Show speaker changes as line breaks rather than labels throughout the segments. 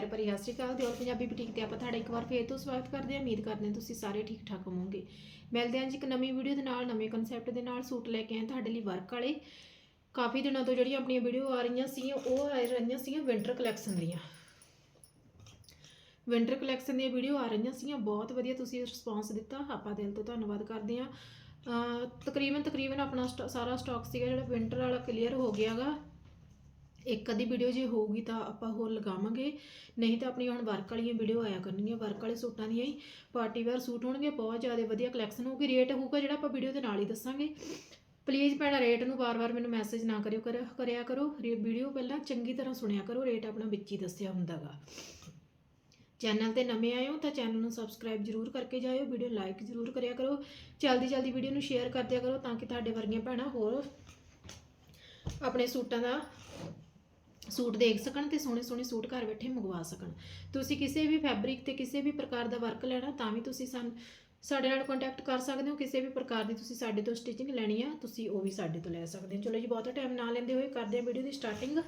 ਪਿਆਰ ਭਰੀ ਸਤਿ ਸ਼੍ਰੀ ਅਕਾਲ ਦਿਓਲ ਪੰਜਾਬੀ ਬੁਟੀਕ ਤੇ ਆਪਾਂ ਤੁਹਾਡਾ ਇੱਕ ਵਾਰ ਫੇਰ ਤੋਂ ਸਵਾਗਤ ਕਰਦੇ ਹਾਂ। ਉਮੀਦ ਕਰਦੇ ਹਾਂ ਤੁਸੀਂ ਸਾਰੇ ਠੀਕ ਠਾਕ ਹੋਵੋਗੇ। ਮਿਲਦੇ ਹਾਂ ਜੀ ਇੱਕ ਨਵੀਂ ਵੀਡੀਓ ਦੇ ਨਾਲ, ਨਵੇਂ ਕਨਸੈਪਟ ਦੇ ਨਾਲ, ਸੂਟ ਲੈ ਕੇ ਆਏ ਤੁਹਾਡੇ ਲਈ ਵਰਕ ਵਾਲੇ। ਕਾਫੀ ਦਿਨਾਂ ਤੋਂ ਜਿਹੜੀਆਂ ਆਪਣੀਆਂ ਵੀਡੀਓ ਆ ਰਹੀਆਂ ਸੀ ਉਹ ਆ ਰਹੀਆਂ ਸੀਗੀਆਂ ਵਿੰਟਰ ਕਲੈਕਸ਼ਨ ਦੀਆਂ। ਵਿੰਟਰ ਕਲੈਕਸ਼ਨ ਦੀਆਂ ਵੀਡੀਓ ਆ ਰਹੀਆਂ ਸੀਗੀਆਂ, ਬਹੁਤ ਵਧੀਆ ਤੁਸੀਂ ਰਿਸਪੌਂਸ ਦਿੱਤਾ। ਆਪਾਂ ਦਿਲ ਤੋਂ ਧੰਨਵਾਦ ਕਰਦੇ ਹਾਂ। ਤਕਰੀਬਨ ਤਕਰੀਬਨ ਆਪਣਾ ਸਟ- ਸਾਰਾ ਸਟਾਕ ਸੀਗਾ ਜਿਹੜਾ ਵਿੰਟਰ ਵਾਲਾ ਕਲੀਅਰ ਹੋ ਗਿਆਗਾ। ਇੱਕ ਅੱਧੀ ਵੀਡੀਓ ਜੇ ਹੋਊਗੀ ਤਾਂ ਆਪਾਂ ਹੋਰ ਲਗਾਵਾਂਗੇ। ਨਹੀਂ ਤਾਂ ਆਪਣੀ ਹੁਣ ਵਰਕ ਵਾਲੀਆਂ ਵੀਡੀਓ ਆਇਆ ਕਰਨਗੀਆਂ ਵਰਕ ਵਾਲੇ ਸੂਟਾਂ ਦੀਆਂ ਹੀ। ਪਾਰਟੀ ਵੇਅਰ ਸੂਟ ਹੋਣਗੇ, ਬਹੁਤ ਜ਼ਿਆਦਾ ਵਧੀਆ ਕਲੈਕਸ਼ਨ ਹੋਊਗੀ। ਰੇਟ ਹੋਊਗਾ ਜਿਹੜਾ ਆਪਾਂ ਵੀਡੀਓ ਦੇ ਨਾਲ ਹੀ ਦੱਸਾਂਗੇ। ਪਲੀਜ਼ ਭੈਣਾ ਰੇਟ ਨੂੰ ਵਾਰ-ਵਾਰ ਮੈਨੂੰ ਮੈਸੇਜ ਨਾ ਕਰਿਓ ਕਰ- ਕਰਿਆ ਕਰੋ। ਵੀਡੀਓ ਪਹਿਲਾਂ ਚੰਗੀ ਤਰ੍ਹਾਂ ਸੁਣਿਆ ਕਰੋ ਰੇਟ ਆਪਣਾ ਵਿੱਚ ਹੀ ਦੱਸਿਆ ਹੁੰਦਾਗਾ। ਚੈਨਲ ਤੇ ਨਵੇਂ ਆਏ ਹੋ ਤਾਂ ਚੈਨਲ ਨੂੰ ਸਬਸਕ੍ਰਾਈਬ ਜਰੂਰ ਕਰਕੇ ਜਾਇਓ। ਵੀਡੀਓ ਲਾਈਕ ਜਰੂਰ ਕਰਿਆ ਕਰੋ। ਜਲਦੀ ਜਲਦੀ ਵੀਡੀਓ ਨੂੰ ਸ਼ੇਅਰ ਕਰ ਦਿਆ ਕਰੋ ਤਾਂ ਕਿ ਤੁਹਾਡੇ ਵਰਗੀਆਂ ਭੈਣਾਂ ਹੋਰ ਆਪਣੇ ਸੂਟਾਂ ਦਾ ਸੂਟ ਦੇਖ ਸਕਣ ਤੇ ਸੋਹਣੇ ਸੋਹਣੇ ਸੂਟ ਘਰ ਬੈਠੇ ਮੰਗਵਾ ਸਕਣ। ਤੁਸੀਂ ਕਿਸੇ ਵੀ ਫੈਬਰਿਕ ਤੇ ਕਿਸੇ ਵੀ ਪ੍ਰਕਾਰ ਦਾ ਵਰਕ ਲੈਣਾ ਤਾਂ ਵੀ ਤੁਸੀਂ ਸਾਨੂੰ, ਸਾਡੇ ਨਾਲ ਕੰਟੈਕਟ ਕਰ ਸਕਦੇ ਹੋ, ਕਿਸੇ ਵੀ ਪ੍ਰਕਾਰ ਦੀ ਤੁਸੀਂ ਸਾਡੇ ਤੋਂ ਸਟਿਚਿੰਗ ਲੈਣੀ ਆ, ਤੁਸੀਂ ਉਹ ਵੀ ਸਾਡੇ ਤੋਂ ਲੈ ਸਕਦੇ ਹੋ। ਚਲੋ ਜੀ, ਬਹੁਤਾ ਟਾਈਮ ਨਾ ਲੈਂਦੇ ਹੋਏ ਕਰਦੇ ਹਾਂ ਵੀਡੀਓ ਦੀ ਸਟਾਰਟਿੰਗ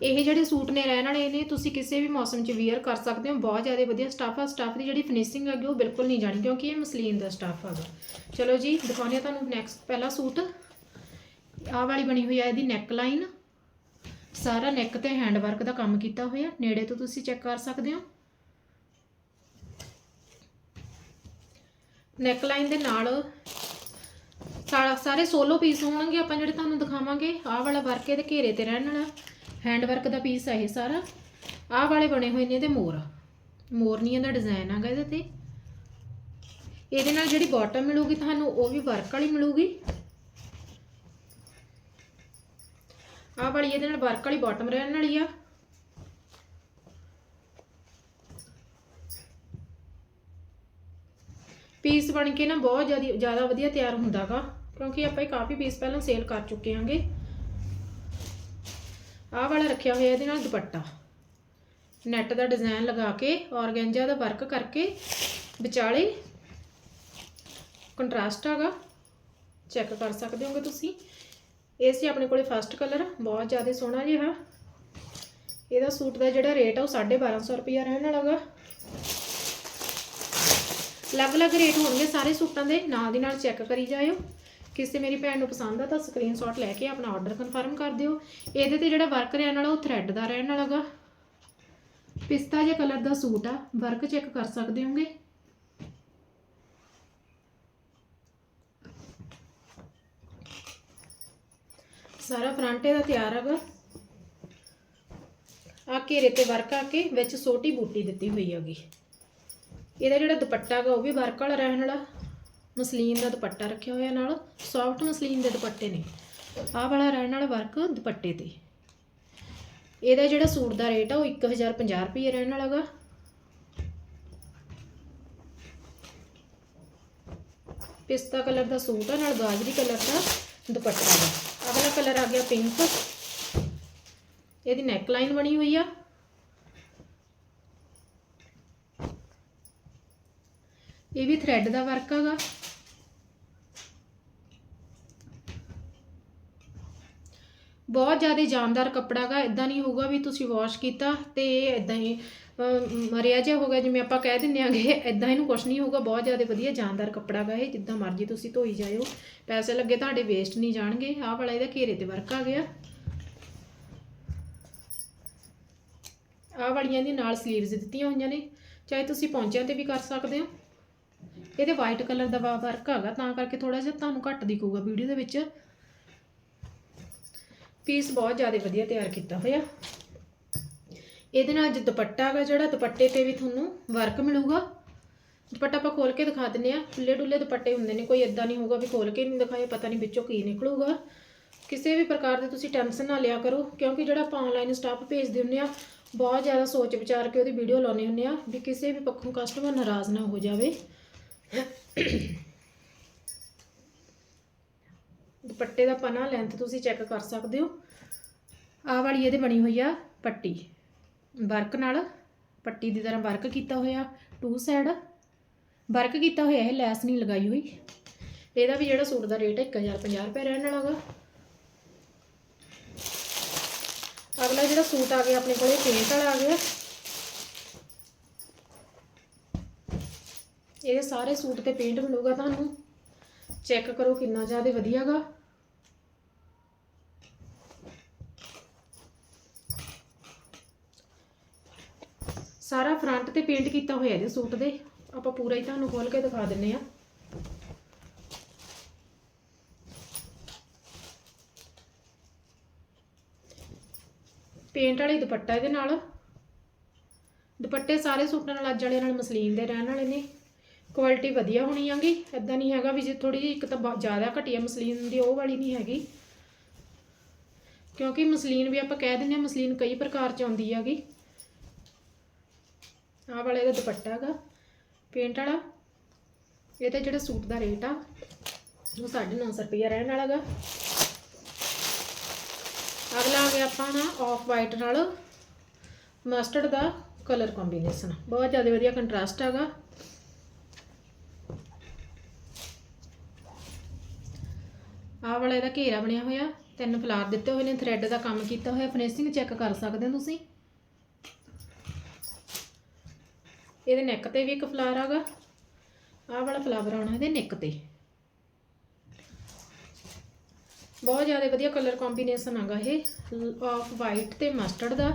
ਇਹ ਜਿਹੜੇ ਸੂਟ ਨੇ, ਰਹਿਣ ਵਾਲੇ ਨੇ, ਤੁਸੀਂ ਕਿਸੇ ਵੀ ਮੌਸਮ 'ਚ ਵੀਅਰ ਕਰ ਸਕਦੇ ਹੋ। ਬਹੁਤ ਜ਼ਿਆਦਾ ਵਧੀਆ ਸਟਾਫ ਆ। ਸਟਾਫ ਦੀ ਜਿਹੜੀ ਫਿਨਿਸ਼ਿੰਗ ਹੈਗੀ, ਉਹ ਬਿਲਕੁਲ ਨਹੀਂ ਜਾਣੀ, ਕਿਉਂਕਿ ਇਹ ਮਸਲੀਨ ਦਾ ਸਟਾਫ ਹੈਗਾ। ਚਲੋ ਜੀ, ਦਿਖਾਉਂਦੇ ਹਾਂ ਤੁਹਾਨੂੰ ਨੈਕਸਟ ਪਹਿਲਾ ਸੂਟ। ਆਹ ਵਾਲੀ ਬਣੀ ਹੋਈ ਆ ਇਹਦੀ ਨੈਕ ਲਾਈਨ ਸਾਰਾ ਨੈਕ ਤੇ ਹੈਂਡ ਵਰਕ ਦਾ ਕੰਮ ਕੀਤਾ ਹੋਇਆ। ਨੇੜੇ ਤੋਂ ਤੁਸੀਂ ਚੈੱਕ ਕਰ ਸਕਦੇ ਹੋ। ਨੈਕ ਲਾਈਨ ਦੇ ਨਾਲ ਸਾਰਾ ਸਾਰੇ ਸੋਲੋ ਪੀਸ ਹੋਣਗੇ। ਆਪਾਂ ਜਿਹੜੇ ਤੁਹਾਨੂੰ ਦਿਖਾਵਾਂਗੇ, ਆਹ ਵਾਲਾ ਵਰਕ ਇਹਦੇ ਘੇਰੇ ਤੇ ਰਹਿਣ ਵਾਲਾ। ਹੈਂਡ ਵਰਕ ਦਾ ਪੀਸ ਹੈ ਇਹ ਸਾਰਾ। ਆਹ ਵਾਲੇ ਬਣੇ ਹੋਏ ਨੇ ਇਹਦੇ ਮੋਰ। ਮੋਰਨੀਆਂ ਦਾ ਡਿਜ਼ਾਈਨ ਹੈਗਾ ਇਹਦੇ ਤੇ। ਇਹਦੇ ਨਾਲ ਜਿਹੜੀ ਬਾਟਮ ਮਿਲੂਗੀ, ਤੁਹਾਨੂੰ ਉਹ ਵੀ ਵਰਕ ਵਾਲੀ ਮਿਲੂਗੀ। ਆਹ ਵਾਲੀ ਇਹਦੇ ਨਾਲ ਵਰਕ ਵਾਲੀ ਬਾਟਮ ਰਹਿਣ ਵਾਲੀ ਆ। ਪੀਸ ਬਣ ਕੇ ਨਾ ਬਹੁਤ ਜ਼ਿਆਦਾ ਜ਼ਿਆਦਾ ਵਧੀਆ ਤਿਆਰ ਹੁੰਦਾਗਾ, ਕਿਉਂਕਿ ਆਪਾਂ ਇਹ ਕਾਫੀ ਪੀਸ ਪਹਿਲਾਂ ਸੇਲ ਕਰ ਚੁੱਕੇ ਹਾਂਗੇ ਆਹ ਵਾਲਾ ਰੱਖਿਆ ਹੋਇਆ ਇਹਦੇ ਨਾਲ ਦੁਪੱਟਾ। ਨੈਟ ਦਾ ਡਿਜ਼ਾਈਨ ਲਗਾ ਕੇ, ਔਰਗੈਂਜਾ ਦਾ ਵਰਕ ਕਰਕੇ ਵਿਚਾਲੇ ਕੰਟਰਾਸਟ ਹੈਗਾ ਚੈੱਕ ਕਰ ਸਕਦੇ ਹੋਗੇ ਤੁਸੀਂ? ਇਹ ਸੀ ਆਪਣੇ ਕੋਲੇ ਫਸਟ ਕਲਰ ਬਹੁਤ ਜ਼ਿਆਦਾ ਸੋਹਣਾ ਜਿਹਾ। ਇਹਦਾ ਸੂਟ ਦਾ ਜਿਹੜਾ ਰੇਟ ਆ ਉਹ 1250 ਰੁਪਿਆ ਰਹਿਣ ਵਾਲਾ ਗਾ। ਅਲੱਗ-ਅਲੱਗ ਰੇਟ ਹੋਣਗੇ ਸਾਰੇ ਸੂਟਾਂ ਦੇ, ਨਾਲ ਦੀ ਨਾਲ ਚੈੱਕ ਕਰੀ ਜਾਇਓ। ਕਿਸੇ ਮੇਰੀ ਭੈਣ ਨੂੰ ਪਸੰਦ ਆ ਤਾਂ ਸਕਰੀਨਸ਼ਾਟ ਲੈ ਕੇ ਆਪਣਾ ਆਰਡਰ ਕਨਫਰਮ ਕਰ ਦਿਓ। ਇਹਦੇ ਤੇ ਜਿਹੜਾ ਵਰਕ ਰਹਿਣ ਵਾਲਾ, ਉਹ ਥ੍ਰੈਡ ਦਾ ਰਹਿਣ ਵਾਲਾ ਗਾ। ਪਿਸਤਾ ਜਿਹਾ ਕਲਰ ਦਾ ਸੂਟ ਆ ਵਰਕ ਚੈੱਕ ਕਰ ਸਕਦੇ ਹੋਗੇ? ਸਾਰਾ ਫਰੰਟ ਦਾ ਤਿਆਰ ਹੈਗਾ। ਆ ਘੇਰੇ ਤੇ ਵਰਕ ਆ ਕੇ ਵਿੱਚ ਛੋਟੀ ਬੂਟੀ ਦਿੱਤੀ ਹੋਈ ਹੈਗੀ। ਇਹਦਾ ਜਿਹੜਾ ਦੁਪੱਟਾ ਹੈਗਾ ਉਹ ਵੀ ਵਰਕ ਵਾਲਾ ਰਹਿਣ ਵਾਲਾ। ਮਸਲੀਨ ਦਾ ਦੁਪੱਟਾ ਰੱਖਿਆ ਹੋਇਆ ਨਾਲ ਸੌਫਟ ਮਸਲੀਨ ਦੇ ਦੁਪੱਟੇ ਨੇ। ਆਹ ਵਾਲਾ ਰਹਿਣ ਵਾਲਾ ਵਰਕ ਦੁਪੱਟੇ ਤੇ। ਇਹਦਾ ਜਿਹੜਾ ਸੂਟ ਦਾ ਰੇਟ ਆ ਉਹ 1050 ਰੁਪਏ ਰਹਿਣ ਵਾਲਾ ਗਾ ਪਿਸਤਾ ਕਲਰ ਦਾ ਸੂਟ ਆ, ਨਾਲ ਗਾਜਰੀ ਕਲਰ ਦਾ ਦੁਪੱਟਾ ਦਾ ਅਗਲਾ ਕਲਰ ਆ ਗਿਆ ਪਿੰਕ ਇਹਦੀ ਨੈਕ ਲਾਈਨ ਬਣੀ ਹੋਈ ਆ। ਇਹ ਵੀ ਥ੍ਰੈਡ ਦਾ ਵਰਕ ਹੈਗਾ। ਬਹੁਤ ਜ਼ਿਆਦਾ ਜਾਨਦਾਰ ਕੱਪੜਾ ਹੈਗਾ ਇਦਾਂ ਨਹੀਂ ਹੋਊਗਾ ਵੀ ਤੁਸੀਂ ਵਾਸ਼ ਕੀਤਾ ਤੇ ਇਹ ਇਦਾਂ ਹੀ ਮਰਿਆ ਜਿਹਾ ਹੋ ਗਿਆ, ਜਿਵੇਂ ਆਪਾਂ ਕਹਿ ਦਿੰਦੇ ਆਂਗੇ ਇਦਾਂ ਇਹਨੂੰ ਕੁਝ ਨਹੀਂ ਹੋਊਗਾ, ਬਹੁਤ ਜ਼ਿਆਦਾ ਵਧੀਆ ਜਾਨਦਾਰ ਕੱਪੜਾ ਹੈਗਾ ਇਹ, ਜਿੱਦਾਂ ਮਰਜ਼ੀ ਤੁਸੀਂ ਧੋਈ ਜਾਇਓ। ਪੈਸੇ ਲੱਗੇ ਤੁਹਾਡੇ ਵੇਸਟ ਨਹੀਂ ਜਾਣਗੇ, ਆਹ ਵਾਲਾ ਇਹਦਾ ਘੇਰੇ ਤੇ ਵਰਕ ਆ ਗਿਆ। ਆਹ ਵਾਲੀਆਂ ਦੇ ਨਾਲ ਸਲੀਵਸ ਦਿੱਤੀਆਂ ਹੋਈਆਂ ਨੇ, ਚਾਹੇ ਤੁਸੀਂ ਪੌਂਚਿਆਂ ਤੇ ਵੀ ਕਰ ਸਕਦੇ ਹੋ। ਇਹਦੇ ਵਾਈਟ ਕਲਰ ਦਾ ਵਰਕ ਹੈਗਾ ਤਾਂ ਕਰਕੇ ਥੋੜਾ ਜਿਹਾ ਤੁਹਾਨੂੰ ਘੱਟ ਦਿਖੂਗਾ ਵੀਡੀਓ ਦੇ ਵਿੱਚ। ਪੀਸ ਬਹੁਤ ਜ਼ਿਆਦਾ ਵਧੀਆ ਤਿਆਰ ਕੀਤਾ ਹੋਇਆ। ਇਹਦੇ ਨਾਲ ਅੱਜ ਦੁਪੱਟਾ ਹੈਗਾ ਜਿਹੜਾ, ਦੁਪੱਟੇ ਤੇ ਵੀ ਤੁਹਾਨੂੰ ਵਰਕ ਮਿਲੂਗਾ। ਦੁਪੱਟਾ ਆਪਾਂ ਖੋਲ ਕੇ ਦਿਖਾ ਦਿੰਨੇ ਆ ਖੁੱਲੇ ਡੁੱਲੇ ਦੁਪੱਟੇ ਹੁੰਦੇ ਨੇ, ਕੋਈ ਇਦਾਂ ਨਹੀਂ ਹੋਊਗਾ ਵੀ ਖੋਲ ਕੇ ਨਹੀਂ ਦਿਖਾਏ, ਪਤਾ ਨਹੀਂ ਵਿੱਚੋਂ ਕੀ ਨਿਕਲੂਗਾ। ਕਿਸੇ ਵੀ ਪ੍ਰਕਾਰ ਦੇ ਤੁਸੀਂ ਟੈਨਸ਼ਨ ਨਾ ਲਿਆ ਕਰੋ, ਕਿਉਂਕਿ ਜਿਹੜਾ ਆਪਾਂ ਆਨਲਾਈਨ ਸਟਾਫ ਭੇਜਦੇ ਹੁੰਨੇ ਆ ਬਹੁਤ ਜ਼ਿਆਦਾ ਸੋਚ ਵਿਚਾਰ ਕੇ ਉਹਦੀ ਵੀਡੀਓ ਲਾਉਨੇ ਹੁੰਨੇ ਆ ਵੀ ਕਿਸੇ ਵੀ ਪੱਖੋਂ ਕਸਟਮਰ ਨਾਰਾਜ਼ ਨਾ ਹੋ ਜਾਵੇ। ਦੁਪੱਟੇ ਦਾ ਪਨਾ ਲੈਂਥ ਤੁਸੀਂ ਚੈੱਕ ਕਰ ਸਕਦੇ ਹੋ। ਆਹ ਵਾਲੀ ਇਹਦੇ ਬਣੀ ਹੋਈ ਆ ਪੱਟੀ। ਵਰਕ ਨਾਲ ਪੱਟੀ ਦੀ ਤਰ੍ਹਾਂ ਵਰਕ ਕੀਤਾ ਹੋਇਆ ਟੂ ਸਾਈਡ ਵਰਕ ਕੀਤਾ ਹੋਇਆ, ਇਹ ਲੈਸ ਨਹੀਂ ਲਗਾਈ ਹੋਈ। ਇਹਦਾ ਵੀ ਜਿਹੜਾ ਸੂਟ ਦਾ ਰੇਟ ਹੈ 1050 ਰੁਪਏ ਰਹਿਣ ਵਾਲਾ ਗਾ। ਅਗਲਾ ਜਿਹੜਾ ਸੂਟ ਆ ਗਿਆ, ਆਪਣੇ ਕੋਲੇ ਪੇਂਟ ਵਾਲਾ ਆ ਗਿਆ। ਇਹਦੇ ਸਾਰੇ ਸੂਟ ਤੇ ਪੇਂਟ ਮਿਲੂਗਾ ਤੁਹਾਨੂੰ। ਚੈੱਕ ਕਰੋ ਕਿੰਨਾ ਜ਼ਿਆਦਾ ਵਧੀਆਗਾ ਸਾਰਾ ਤੇ ਪੇਂਟ ਕੀਤਾ ਹੋਇਆ ਇਹਦੇ ਸੂਟ ਦੇ। ਆਪਾਂ ਪੂਰਾ ਹੀ ਤੁਹਾਨੂੰ ਖੋਲ ਕੇ ਦਿਖਾ ਦਿੰਨੇ ਆ ਪੇਂਟ ਵਾਲੀ ਦੁਪੱਟਾ ਇਹਦੇ ਨਾਲ। ਦੁਪੱਟੇ ਸਾਰੇ ਸੂਟਾਂ ਨਾਲ, ਅੱਜ ਵਾਲੇ ਨਾਲ ਮਸਲੀਨ ਦੇ ਰਹਿਣ ਵਾਲੇ ਨੇ। ਕੁਆਲਿਟੀ ਵਧੀਆ ਹੋਣੀ ਆਗੀ। ਐਦਾਂ ਨਹੀਂ ਹੈਗਾ ਵੀ ਜੇ ਥੋੜੀ ਜਿਹੀ ਇੱਕ ਤਾਂ ਬਹੁਤ ਜ਼ਿਆਦਾ ਘਟੀਆ ਮਸਲੀਨ ਦੀ, ਉਹ ਵਾਲੀ ਨਹੀਂ ਹੈਗੀ। ਕਿਉਂਕਿ ਮਸਲੀਨ ਵੀ ਆਪਾਂ ਕਹਿ ਦਿੰਦੇ ਆ ਮਸਲੀਨ ਕਈ ਪ੍ਰਕਾਰ ਚ ਆਉਂਦੀ ਹੈਗੀ। ਆਹ ਵਾਲਾ ਇਹਦਾ ਦੁਪੱਟਾ ਹੈਗਾ ਪੇਂਟ ਵਾਲਾ। ਇਹ ਤੇ ਜਿਹੜਾ ਸੂਟ ਦਾ ਰੇਟ ਆ, ਉਹ 950 ਰੁਪਇਆ ਰਹਿਣ ਵਾਲਾ ਗਾ। ਅਗਲਾ ਆ ਗਿਆ ਆਪਾਂ ਨਾ ਆਫ ਵਾਈਟ ਨਾਲ ਮਸਟਰਡ ਦਾ ਕਲਰ ਕੰਬੀਨੇਸ਼ਨ ਬਹੁਤ ਜ਼ਿਆਦਾ ਵਧੀਆ ਕੰਟਰਾਸਟ ਹੈਗਾ ਆਹ ਵਾਲਾ ਇਹਦਾ ਘੇਰਾ ਬਣਿਆ ਹੋਇਆ, ਤਿੰਨ ਫਲਾਰ ਦਿੱਤੇ ਹੋਏ ਨੇ ਥ੍ਰੈਡ ਦਾ ਕੰਮ ਕੀਤਾ ਹੋਇਆ ਫਿਨਿਸ਼ਿੰਗ ਚੈੱਕ ਕਰ ਸਕਦੇ ਹੋ ਤੁਸੀਂ। ਇਹਦੇ ਨੈਕ ਤੇ ਵੀ ਇੱਕ ਫਲਾਰ ਆਗਾ ਆਹ ਵਾਲਾ ਫਲਾਵਰ ਆਉਣਾ ਇਹਦੇ ਨੈਕ ਤੇ। ਬਹੁਤ ਜ਼ਿਆਦਾ ਵਧੀਆ ਕਲਰ ਕੰਬੀਨੇਸ਼ਨ ਆਗਾ ਇਹ। ਆਫ ਵਾਈਟ ਤੇ ਮਸਟਰਡ ਦਾ।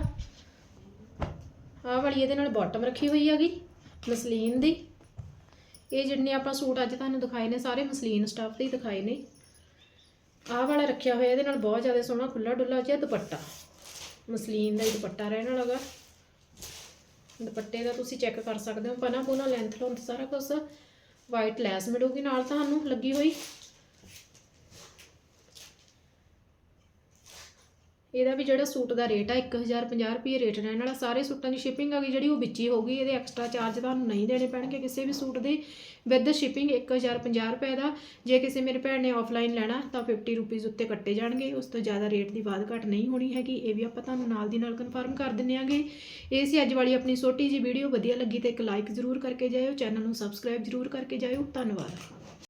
ਆਹ ਵਾਲੀ ਇਹਦੇ ਨਾਲ ਬਾਟਮ ਰੱਖੀ ਹੋਈ ਹੈਗੀ ਮਸਲੀਨ ਦੀ। ਇਹ ਜਿੰਨੇ ਆਪਾਂ ਸੂਟ ਅੱਜ ਤੁਹਾਨੂੰ ਦਿਖਾਏ ਨੇ, ਸਾਰੇ ਮਸਲੀਨ ਸਟੱਫ ਦੇ ਦਿਖਾਏ ਨੇ। ਆਹ ਵਾਲਾ ਰੱਖਿਆ ਹੋਇਆ ਇਹਦੇ ਨਾਲ ਬਹੁਤ ਜ਼ਿਆਦਾ ਸੋਹਣਾ ਖੁੱਲਾ ਡੁੱਲਾ ਜਿਹਾ ਦੁਪੱਟਾ। ਮਸਲੀਨ ਦਾ ਹੀ ਦੁਪੱਟਾ ਰਹਿਣ ਵਾਲਾਗਾ ਦੁਪੱਟੇ ਦਾ ਤੁਸੀਂ ਚੈੱਕ ਕਰ ਸਕਦੇ ਹੋ ਪਨਾ ਪੂਨਾ ਲੈਂਥ ਲੌਂਥ ਸਾਰਾ ਕੁਝ ਵਾਈਟ ਲੈਸ ਮਿਲੂਗੀ, ਨਾਲ ਤੁਹਾਨੂੰ ਲੱਗੀ ਹੋਈ ਇਹਦਾ ਵੀ ਜਿਹੜਾ ਸੂਟ ਦਾ ਰੇਟ ਆ 1050 ਰੁਪਏ ਰੇਟ ਰਹਿਣ ਵਾਲਾ, ਸਾਰੇ ਸੂਟਾਂ ਦੀ ਸ਼ਿਪਿੰਗ ਆ ਗਈ, ਜਿਹੜੀ ਉਹ ਵਿੱਚ ਹੀ ਹੋਊਗੀ ਇਹਦੇ ਐਕਸਟਰਾ ਚਾਰਜ ਤੁਹਾਨੂੰ ਨਹੀਂ ਦੇਣੇ ਪੈਣਗੇ ਕਿਸੇ ਵੀ ਸੂਟ ਦੇ। ਵਿਦ ਸ਼ਿਪਿੰਗ 1050 ਰੁਪਏ ਦਾ, ਜੇ ਕਿਸੇ ਮੇਰੇ ਭੈਣ ਨੇ ਆਫਲਾਈਨ ਲੈਣਾ, ਤਾਂ 50 ਰੁਪਏ ਉੱਤੇ ਕੱਟੇ ਜਾਣਗੇ, ਉਸ ਤੋਂ ਜ਼ਿਆਦਾ ਰੇਟ ਦੀ ਬਾਤ ਘਟ ਨਹੀਂ ਹੋਣੀ ਹੈਗੀ, ਇਹ ਵੀ ਆਪਾਂ ਤੁਹਾਨੂੰ ਨਾਲ ਦੀ ਨਾਲ ਕਨਫਰਮ ਕਰ ਦਿੰਨੇ ਆਂਗੇ। ਇਹ ਸੀ ਅੱਜ ਵਾਲੀ ਆਪਣੀ ਛੋਟੀ ਜੀ ਵੀਡੀਓ ਵਧੀਆ ਲੱਗੀ ਤੇ ਇੱਕ ਲਾਈਕ ਜ਼ਰੂਰ ਕਰਕੇ ਜਾਇਓ, ਚੈਨਲ ਨੂੰ ਸਬਸਕ੍ਰਾਈਬ ਜ਼ਰੂਰ ਕਰਕੇ ਜਾਇਓ, ਧੰਨਵਾਦ।